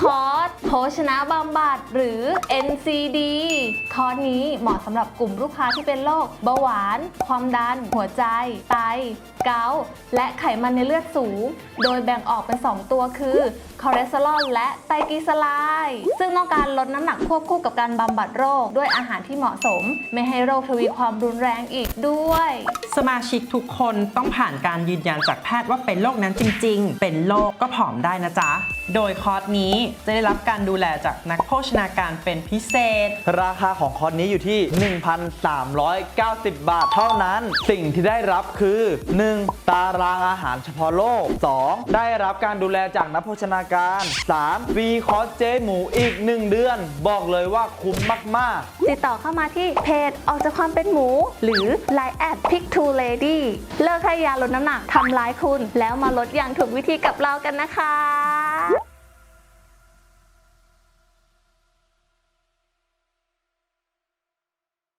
คอร์สโภชนะบำบัดหรือ NCD คอร์สนี้เหมาะสำหรับกลุ่มลูกค้าที่เป็นโรคเบาหวาน ความดัน หัวใจ ไต เกาต์และไขมันในเลือดสูง โดยแบ่งออกเป็น 2 ตัวคือคอเลสเตอรอลและไตรกลีเซอไรด์ซึ่งต้องการลดน้ำหนักควบคู่กับการบำบัดโรคด้วยอาหารที่เหมาะสม ไม่ให้โรคทวีความรุนแรงอีกด้วย สมาชิกทุกคนต้องผ่านการยืนยันจากแพทย์ว่าเป็นโรคนั้นจริง ๆ เป็นโรคก็ผอมได้นะจ๊ะ โดยคอร์สนี้จะได้รับการดูแลจากนักโภชนาการเป็นพิเศษ ราคาของคอร์สนี้อยู่ที่ 1,390 บาทเท่านั้น สิ่งที่ได้รับคือ 1. ตารางอาหารเฉพาะโรค 2. ได้รับการดูแลจากนักโภชนาการ 3. ฟรีคอร์สเจหมูอีก 1 เดือน บอกเลยว่าคุ้มมากๆติดต่อเข้ามาที่เพจออกจากความเป็นหมู หรือ Line แอด pick to lady เลิกให้ยาลดน้ำหนักทำร้ายคุณ แล้วมาลดอย่างถูกวิธีกับเรากันนะคะ